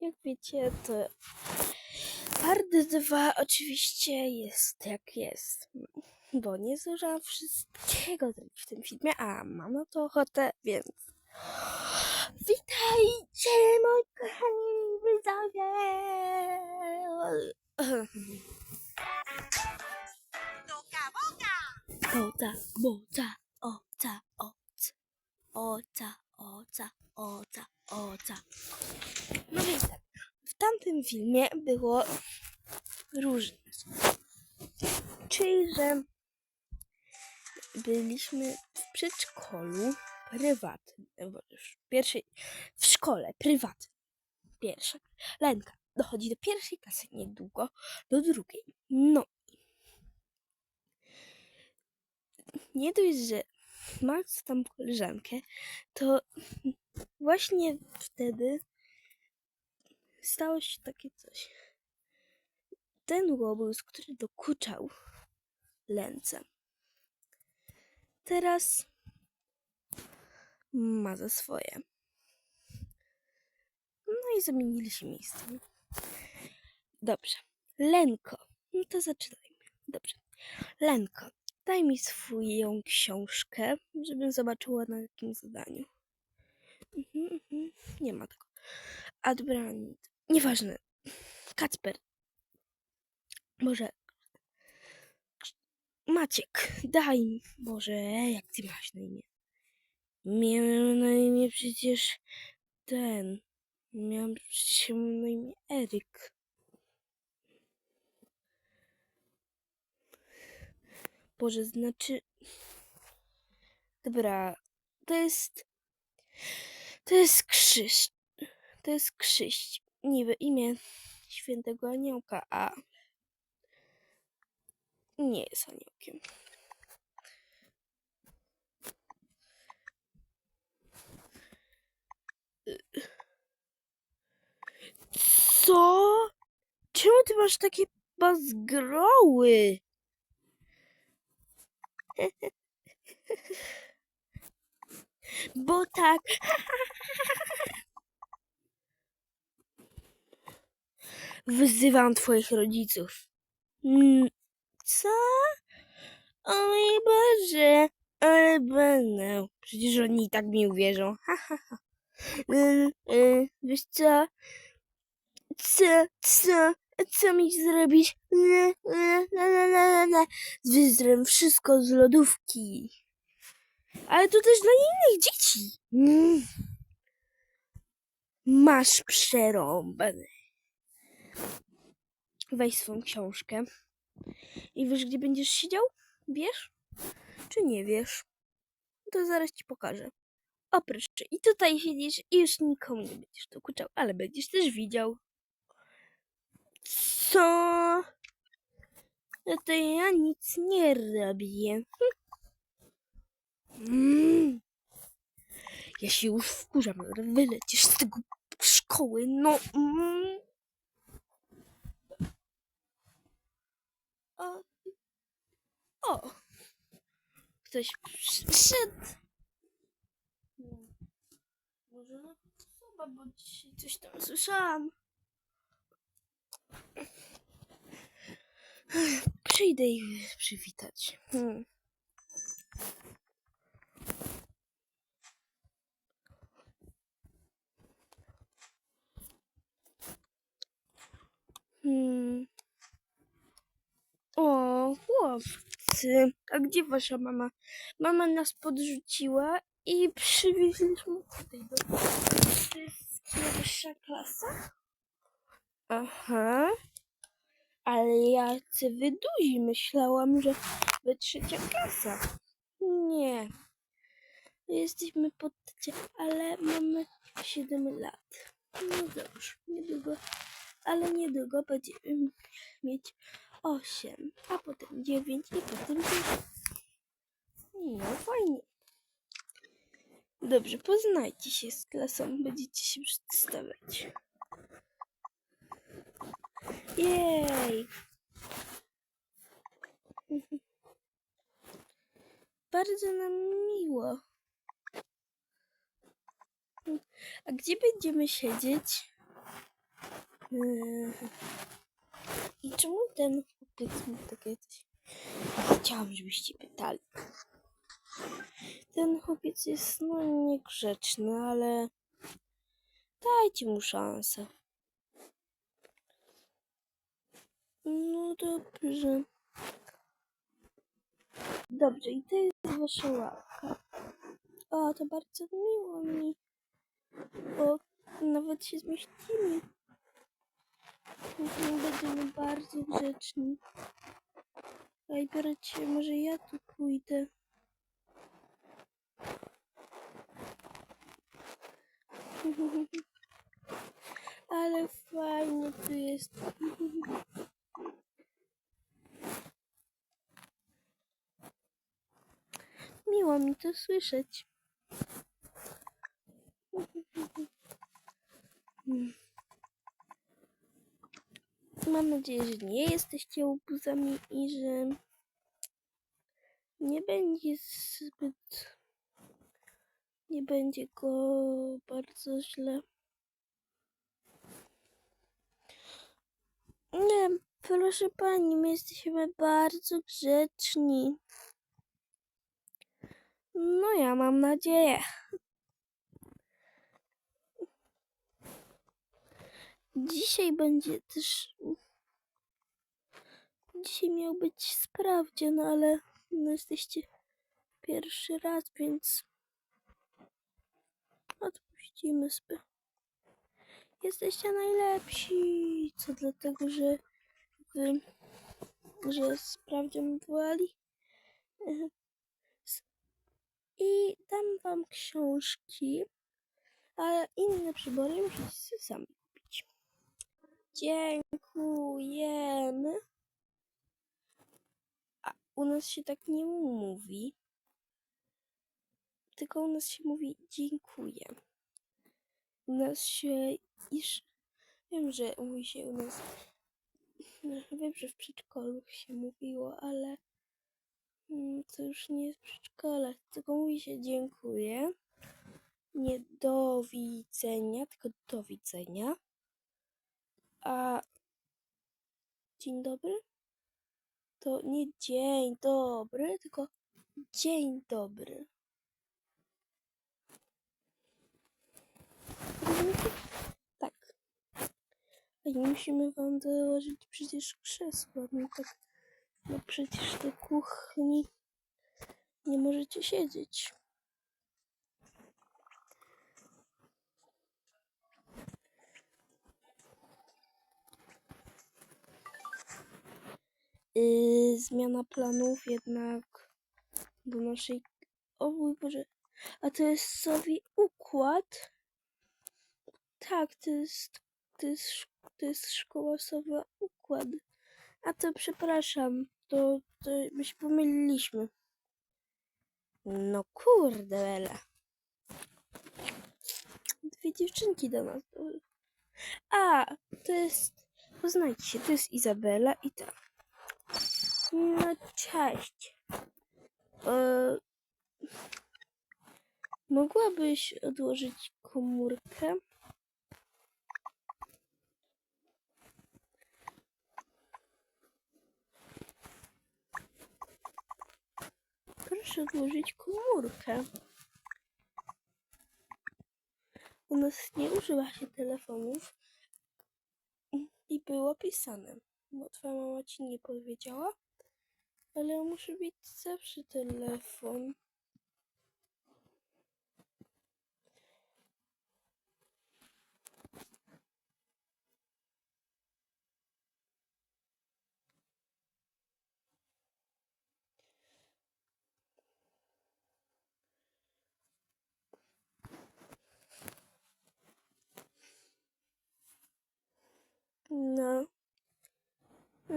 Jak wiecie, to part 2 oczywiście jest jak jest. Bo nie zdążyłam wszystkiego zrobić w tym filmie, a mam na to ochotę, więc. Witajcie, moi kochani widzowie! Boga, boga! Oca, boca, oca, oc. Oca, oca, oca, oca. No więc tak, w tamtym filmie było różne. Czyli, że byliśmy w przedszkolu prywatnym, już w pierwszej, w szkole prywatnej. Pierwsza, Lenka dochodzi do pierwszej klasy niedługo, do drugiej. No. Nie dość, że ma tam koleżankę, to właśnie wtedy stało się takie coś. Ten łobuz, który dokuczał Lence, teraz ma za swoje. No i zamienili się miejscem. Dobrze. Lenko. No to zaczynajmy. Dobrze. Lenko, daj mi swoją książkę, żebym zobaczyła na jakim zadaniu. Mhm, mhm. Nie ma tego. Adbrand. Nieważne. Kacper. Może. Maciek, daj mi. Boże, jak ty masz na imię? Miałem na imię przecież ten. Miałem przecież na imię Eryk. Boże, znaczy. Dobra, to jest. To jest krzyż. To jest krzyż. Niby imię świętego aniołka, a. Nie jest aniołkiem. Co? Czemu ty masz takie bazgroły? Bo tak. Wyzywam twoich rodziców. Mm, Co? O mój Boże, ale będę. Przecież oni i tak mi uwierzą. Ha, ha, ha. Y, y, Wiesz co? Co? Co? Co mi zrobić? Le, wszystko z lodówki. Ale to też dla innych dzieci. Mm. Masz przerąbane. Weź swą książkę. I wiesz, gdzie będziesz siedział? Wiesz? Czy nie wiesz? To zaraz ci pokażę. Oprócz, i tutaj siedzisz i już nikomu nie będziesz dokuczał, ale będziesz też widział. Co? No to ja nic nie robię. Mm. Ja się już wkurzam, wylecisz z tego szkoły, no. Mm. O. o. Ktoś przyszedł. Może osoba, bo dzisiaj coś tam słyszałam. Przyjdę ich przywitać. Hmm. Hmm. O, chłopcy. A gdzie wasza mama? Mama nas podrzuciła i przywieźliśmy tutaj do To jest pierwsza klasa? Aha. Ale ja chcę wyduzi. Myślałam, że wy trzecia klasa. Nie. Jesteśmy pod ale mamy 7 lat. No dobrze, niedługo, ale niedługo będziemy mieć 8, a potem 9 i potem 10. No fajnie. Dobrze, poznajcie się z klasą, będziecie się przedstawiać. Jej! Bardzo nam miło. A gdzie będziemy siedzieć? Yy. I czemu ten chłopiec ma takie coś? Chciałam, żebyście pytali. Ten chłopiec jest no niegrzeczny, ale dajcie mu szansę. No dobrze. Dobrze, i to jest wasza ławka. O, to bardzo miło mi. Bo nawet się zmieścimy. Później będziemy bardzo grzeczni. Najpierw może ja tu pójdę. Ale fajnie tu jest. Miło mi to słyszeć. Mam nadzieję, że nie jesteście łobuzami i że nie będzie zbyt. Nie będzie go bardzo źle. Nie, proszę pani, my jesteśmy bardzo grzeczni. No ja mam nadzieję. Dzisiaj będzie też. Dzisiaj miał być sprawdzian, ale no jesteście pierwszy raz, więc odpuścimy sobie. Jesteście najlepsi. Co dlatego, że wy, że sprawdzian wołali. I dam wam książki, a inne przybory musicie sami kupić. Dziękujemy. A u nas się tak nie mówi. Tylko u nas się mówi dziękuję. U nas się iż wiem, że mówi się u nas wiem, że w przedszkolu się mówiło, ale to już nie jest przedszkole, tylko mówi się dziękuję. Nie do widzenia, tylko do widzenia. A dzień dobry? To nie dzień dobry, tylko dzień dobry. Tak. A nie musimy wam dołożyć przecież krzesła. No tak, no przecież do kuchni nie możecie siedzieć. Yy, zmiana planów jednak do naszej... O mój Boże, a to jest sobie układ? Tak, to jest, to jest, to jest szkoła Sowa Układ. A to przepraszam, to, to my się pomyliliśmy. No kurde, Bela. Dwie dziewczynki do nas. A, to jest, poznajcie się, to jest Izabela i ta. No cześć. E, mogłabyś odłożyć komórkę? Proszę odłożyć komórkę. U nas nie używa się telefonów i było pisane. Bo twoja mama ci nie powiedziała, ale musi być zawsze telefon. No.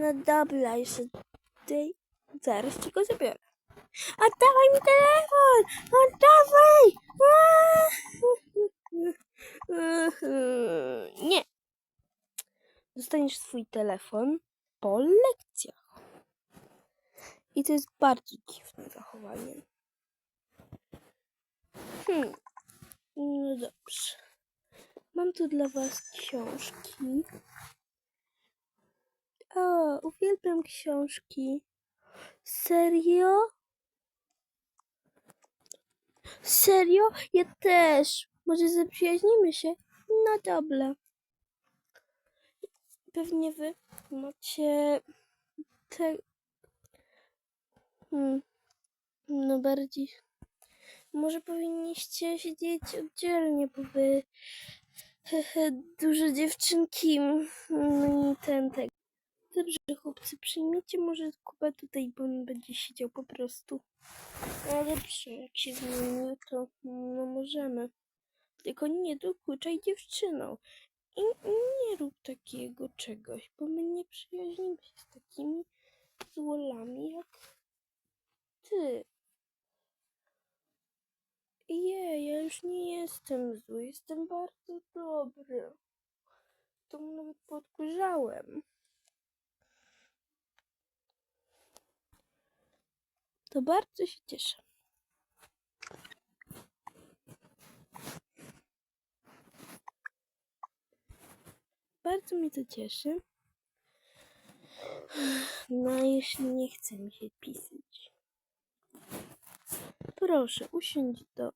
No dobra, jeszcze tutaj. Zaraz ci go zabiorę. Oddawaj mi telefon! Oddawaj! Aaa! Nie. Dostaniesz swój telefon po lekcjach. I to jest bardzo dziwne zachowanie. Hmm. No dobrze. Mam tu dla was książki. O, uwielbiam książki. Serio? Serio? Ja też. Może zaprzyjaźnimy się? No dobra. Pewnie wy macie te... Hmm. No bardziej... Może powinniście siedzieć oddzielnie, bo wy... Duże dziewczynki. No i ten, tak. Dobrze, chłopcy, przyjmijcie może Kubę tutaj, bo on będzie siedział po prostu. No dobrze, jak się zmieniły, to no możemy. Tylko nie dokuczaj dziewczyną. I nie rób takiego czegoś, bo my nie przyjaźnimy się z takimi złolami jak ty. Je, ja już nie jestem zły, jestem bardzo dobry. To nawet podkurzałem. To bardzo się cieszę. Bardzo mnie to cieszy. No, jeśli nie chce mi się pisać. Proszę, usiądź do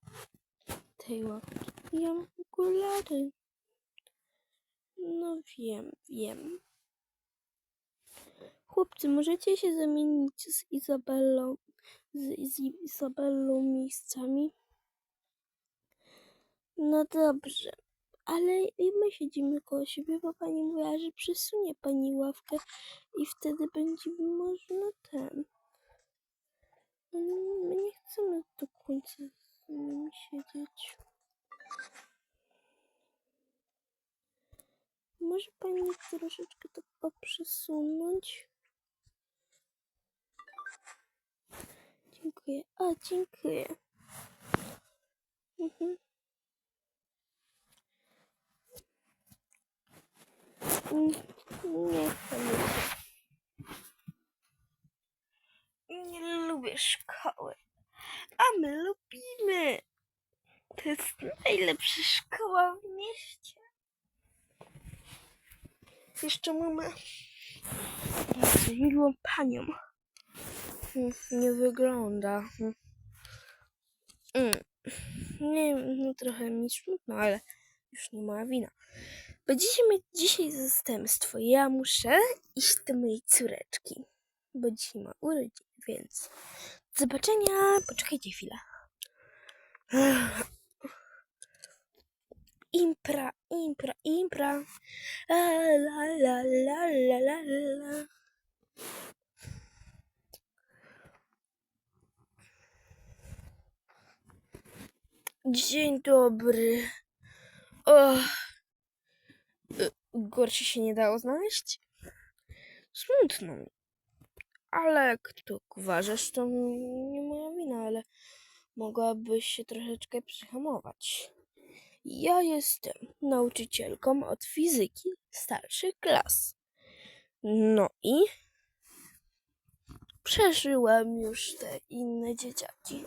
tej ławki. Ja mam okulary. No wiem, wiem. Chłopcy, możecie się zamienić z Izabellą, z, z miejscami? No dobrze, ale i my siedzimy koło siebie, bo pani mówiła, że przesunie pani ławkę i wtedy będzie można ten. No, My nie chcemy do końca z nimi siedzieć. Może pani troszeczkę to poprzesunąć? Dziękuję. O, dziękuję. Mhm. Nie. Nie lubię szkoły. A my lubimy. To jest najlepsza szkoła w mieście. Jeszcze mamy bardzo miłą panią. Nie wygląda. Mm. Nie no trochę mi smutno, ale już nie moja wina. Dzisiaj, my, dzisiaj zastępstwo. Ja muszę iść do mojej córeczki. Bo dzisiaj ma urodziny, więc do zobaczenia. Poczekajcie chwilę. Impra, impra, impra. La, la, la, la. Dzień dobry. O, y, gorszy się nie dało znaleźć? Smutno mi. Ale jak to uważasz, to nie moja wina, ale mogłabyś się troszeczkę przyhamować. Ja jestem nauczycielką od fizyki starszych klas. No i przeżyłem już te inne dzieciaki,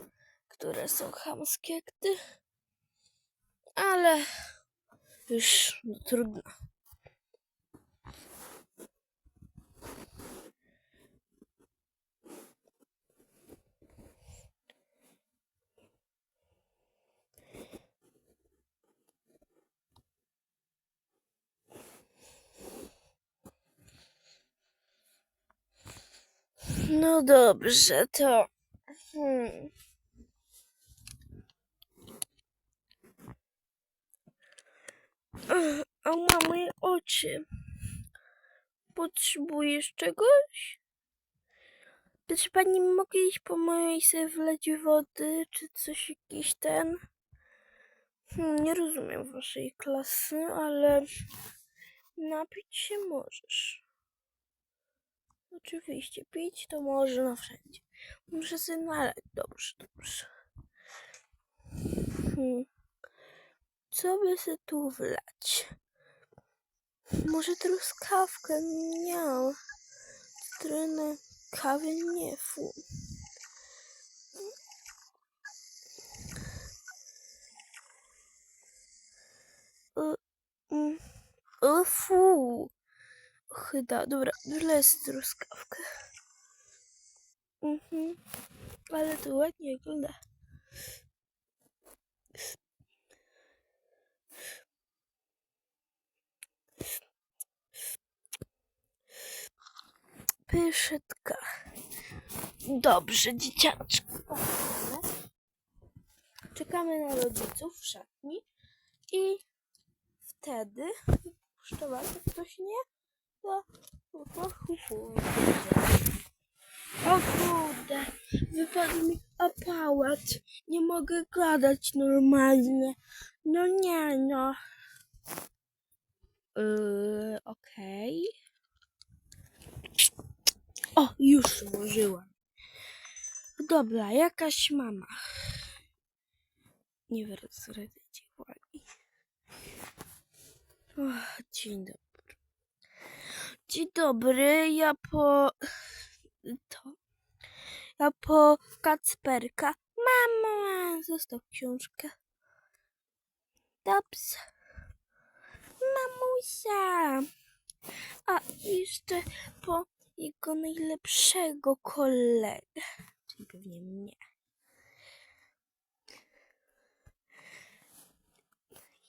które są chamskie jak ty. Ale już no, trudno. No dobrze, to. Hmm. A ma moje oczy. Potrzebujesz czegoś? Czy pani mogę iść po mojej sobie wleć wody, czy coś jakiś ten? Hmm, nie rozumiem waszej klasy, ale napić się możesz. Oczywiście, pić to można wszędzie. Muszę sobie nalać. Dobrze, dobrze. Hmm. Co by się tu wlać? Może truskawkę miał. Cytrynę, kawy nie, fu. E, Mm. O, fu. Chyba, dobra, wlez truskawkę. Mhm. Ale to ładnie wygląda. Pyszytka. Dobrze, dzieciaczku. Czekamy na rodziców w szatni i wtedy wypuszczę was, ktoś nie, to hu, hu, hu, hu, będzie. O kurde, wypadł mi aparat. Nie mogę gadać normalnie. No nie no. Yy, okej. O, już włożyłam. Dobra, jakaś mama. Nie wracajcie uwagi. Dzień dobry. Dzień dobry, ja po... To... Ja po Kacperka. Mama, zostaw książkę. Dobrze. Mamusia. A jeszcze po jego najlepszego kolegę. Czyli pewnie mnie.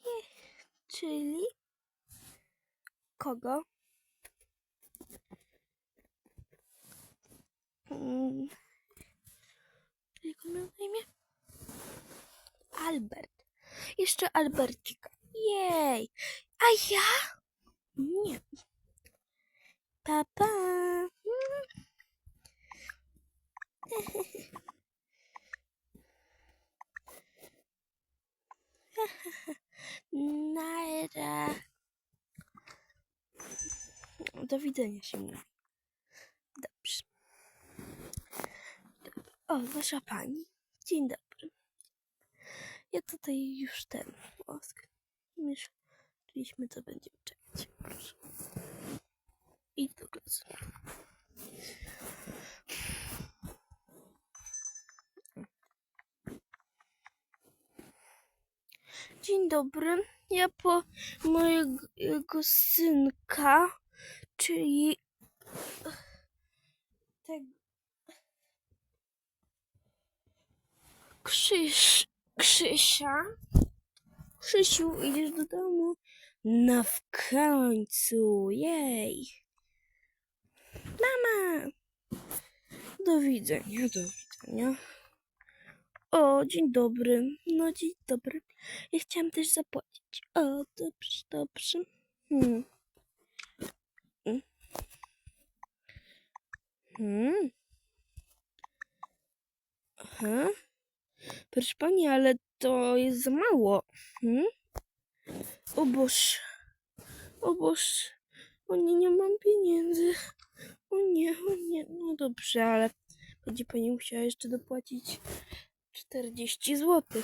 Je- Czyli kogo? Mm. Jak on miał na imię? Albert. Jeszcze Albercika. Jej. A ja? Nie. Papa. Nara. Do widzenia się mówi. Dobrze. O, wasza pani. Dzień dobry. Ja tutaj już ten. Oskar. Myśleliśmy, co będziemy czekać. Proszę. Idź do klasy. Dzień dobry. Ja po mojego synka, czyli tego Krzyś, Krzysia. Krzysiu, idziesz do domu? No w końcu, jej. Mama! Do widzenia, do widzenia. O, dzień dobry. No, dzień dobry. Ja chciałam też zapłacić. O, dobrze, dobrze. Hmm. Mm. Hmm. Aha. Proszę pani, ale to jest za mało. Hmm? O Boże. O Boże. O nie, nie mam pieniędzy. O nie, o nie. No dobrze, ale będzie pani musiała jeszcze dopłacić 40 zł.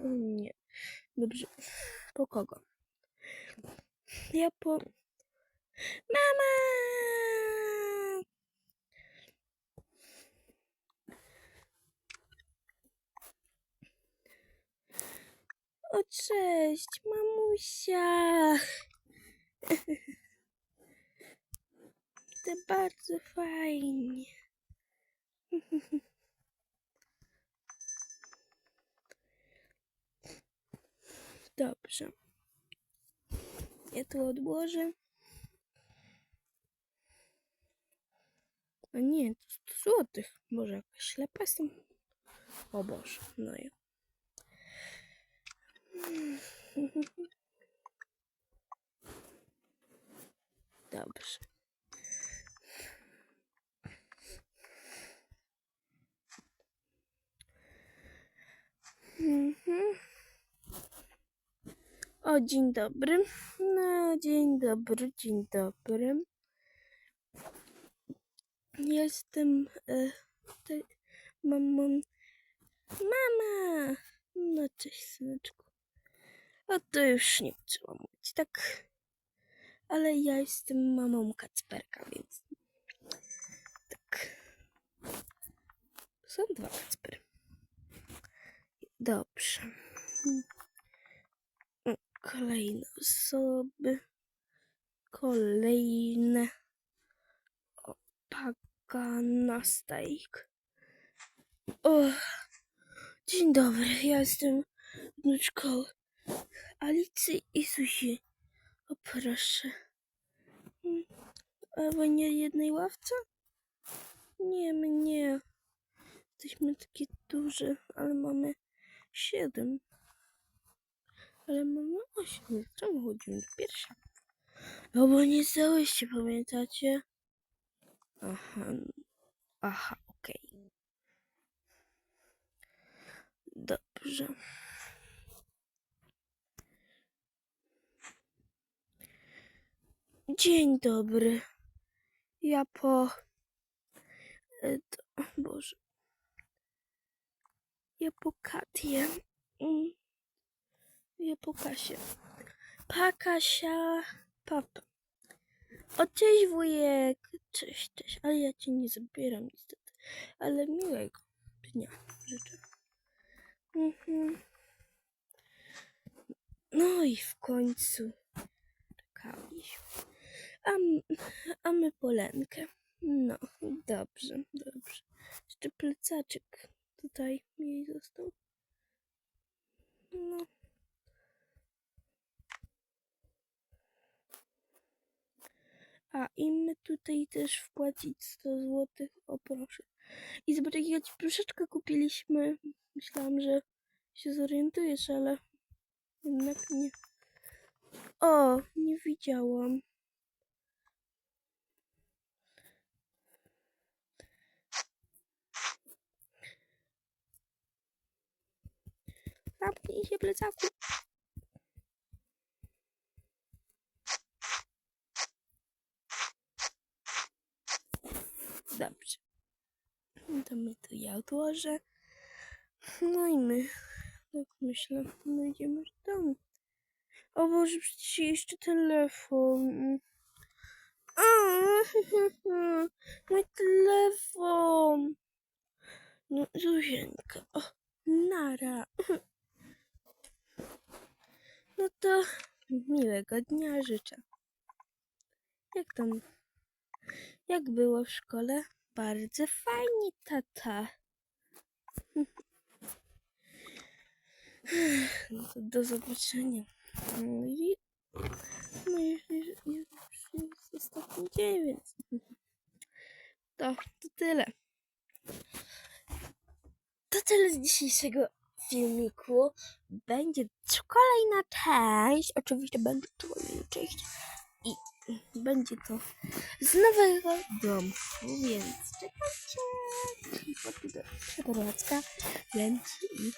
Nie. Dobrze. Po kogo? Ja po... Mama! O, cześć, mamusia. To bardzo fajnie. Odłożę. A nie, to 100 złotych. Może jakaś ślepa jestem? O Boże, no ja. Dobrze. Mhm. O, dzień dobry. No, dzień dobry, dzień dobry. Jestem e, tutaj mamą. Mama! No, cześć, syneczku. O, to już nie trzeba mówić, tak? Ale ja jestem mamą Kacperka, więc tak. Są dwa Kacpery. Dobrze. Kolejne osoby. Kolejne. Opakana steak. O, dzień dobry, ja jestem wnuczką Alicji i Susi. O proszę. Mm, A wy nie jednej ławce? Nie, my nie. Jesteśmy takie duże, ale mamy siedem. Ale mamy osiem. Czemu chodzimy do pierwsza? No bo nie zdałyście, pamiętacie? Aha. Aha, okej. Dobrze. Dzień dobry. Ja po... e, To, Boże. Ja po Katię. Ja po Kasię. Pa Kasia. Papa. O, cześć wujek. Cześć, cześć. Ale ja cię nie zabieram niestety. Ale miłego dnia życzę. Mhm. No i w końcu czekaliśmy. A, a my Polenkę. No, dobrze, dobrze. Jeszcze plecaczek tutaj jej został. No. A i my tutaj też wpłacić 100 zł. O proszę. I zobacz, jakiego ci pluszeczka kupiliśmy. Myślałam, że się zorientujesz, ale jednak nie. O, nie widziałam. Zamknij się, plecaku. Dobrze. To my to ja odłożę. No i my, tak myślę, będziemy w domu. O Boże, przecież jeszcze telefon. A, Mój telefon. No, Zuzieńka. O, nara. No to miłego dnia życzę. Jak tam? Jak było w szkole? Bardzo fajnie, tata. Do zobaczenia. No i no już, już, już jest ostatni dzień, więc to, to tyle. To tyle z dzisiejszego filmiku. Będzie kolejna część. Oczywiście będzie kolejna część. I będzie to z nowego domku, więc czekajcie. Przeprowadzka leci i